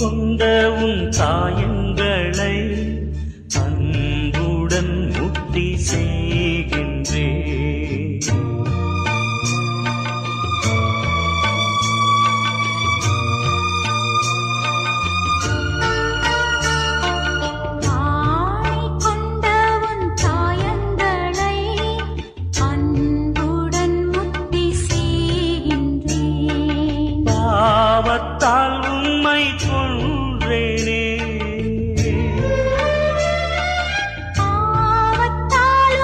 கொண்ட உன் தாயங்கள் கொன்றேனே. பாவத்தால்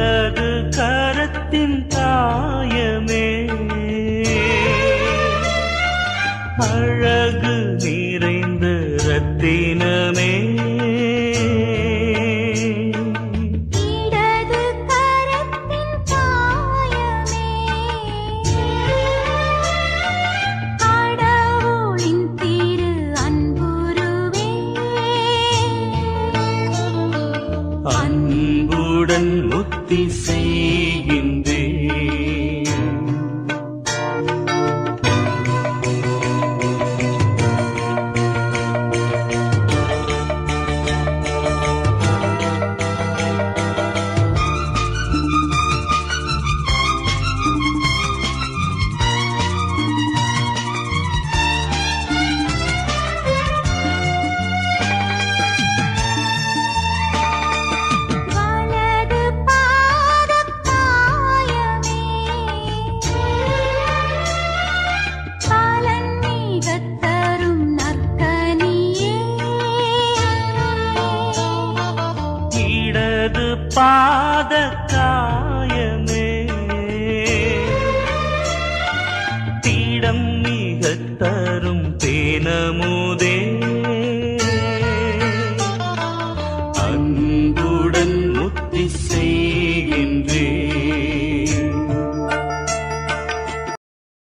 வலது கரத்தின் தாயமே. அழகு நிறைந்த ரத்தினமே அன்புடன் முத்தி செய்கின்ற பாத காயமே தீடம் மிக தரும் தேனமுதே